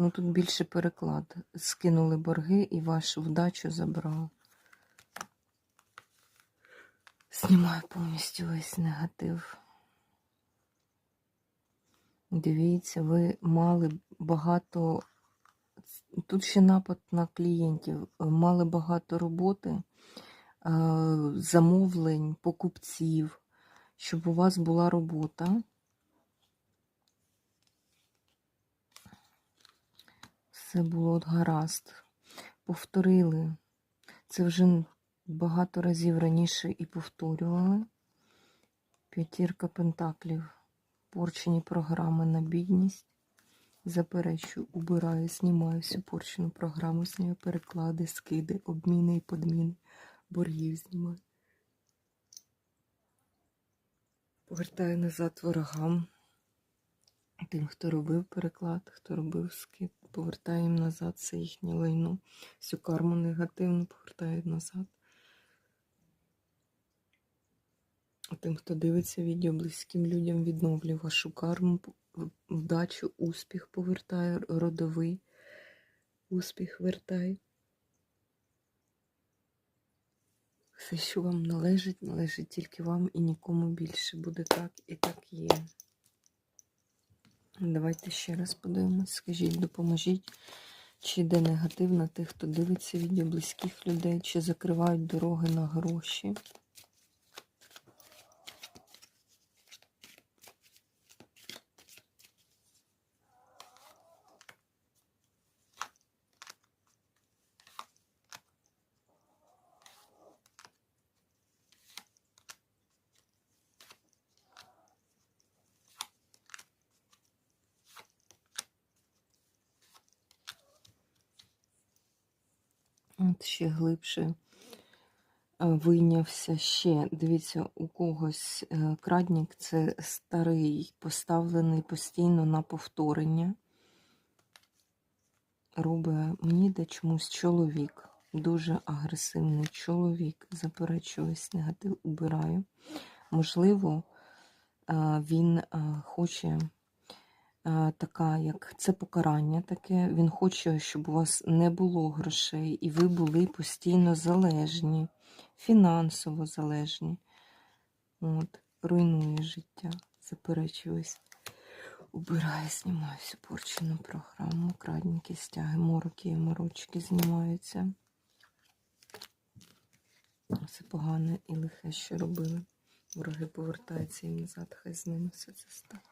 Ну тут більше переклад. Скинули борги і вашу вдачу забрали. Знімаю повністю весь негатив. Дивіться, ви мали багато. Тут ще напад на клієнтів. Мали багато роботи, е, замовлень, покупців, щоб у вас була робота. Все було от гаразд. Повторили. Це вже багато разів раніше і повторювали. П'ятірка пентаклів. Порчені програми на бідність. Заперечую, убираю, знімаю всю порчену програму, знімаю переклади, скиди, обміни і подміни. Боргів знімаю. Повертаю назад ворогам. Тим, хто робив переклад, хто робив скид, повертаю їм назад це їхнє лайно. Всю карму негативну повертаю назад. А Тим, хто дивиться відео близьким людям, відновлю вашу карму, вдачу, успіх повертаю, родовий успіх вертай. Все, що вам належить, належить тільки вам і нікому більше. Буде так і так є. Давайте ще раз подивимось. Скажіть, допоможіть, чи йде негатив на тих, хто дивиться відео близьких людей, чи закривають дороги на гроші. От ще глибше е, вийнявся ще. Дивіться, у когось е, крадник це старий, поставлений постійно на повторення. Робить мені де чомусь чоловік. Дуже агресивний чоловік. Заперечую весь негатив, убираю. Можливо, е, він хоче така, як це покарання таке. Він хоче, щоб у вас не було грошей, і ви були постійно залежні, фінансово залежні. От, руйнує життя, заперечуюсь. Убираю, знімаю всю порчену програму, крадники, стяги, мороки і морочки знімаються. Все погане і лихе, що робили. Вороги повертаються їм назад, хай з ними все це стане.